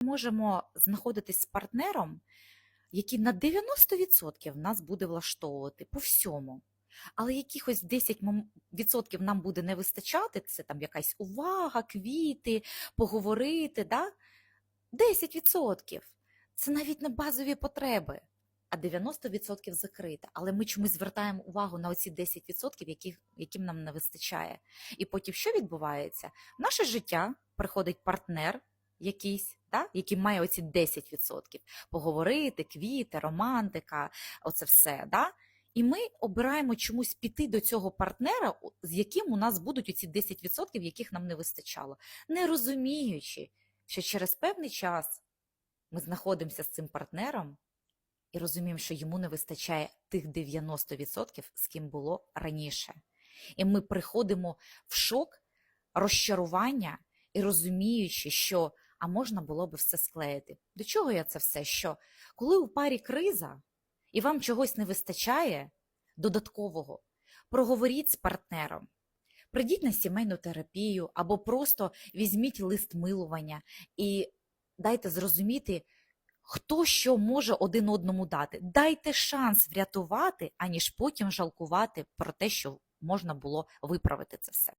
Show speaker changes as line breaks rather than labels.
можемо знаходитись з партнером, який на 90% нас буде влаштовувати по всьому. Але якихось 10 мом- відсотків нам буде не вистачати, це там якась увага, квіти, поговорити. Да? 10% це навіть не базові потреби, а 90% закрите. Але ми чомусь звертаємо увагу на оці 10%, яких, яким нам не вистачає. І потім що відбувається? В наше життя приходить партнер якийсь, да? який має оці 10%. Поговорити, квіти, романтика, оце все. Да? І ми обираємо чомусь піти до цього партнера, з яким у нас будуть оці 10%, яких нам не вистачало, не розуміючи, що через певний час ми знаходимося з цим партнером і розуміємо, що йому не вистачає тих 90%, з ким було раніше. І ми приходимо в шок, розчарування і розуміючи, що а можна було би все склеїти. До чого я це все? Що коли у парі криза і вам чогось не вистачає додаткового, проговоріть з партнером. Прийдіть на сімейну терапію або просто візьміть лист милування і дайте зрозуміти, хто що може один одному дати. Дайте шанс врятувати, аніж потім жалкувати про те, що можна було виправити це все.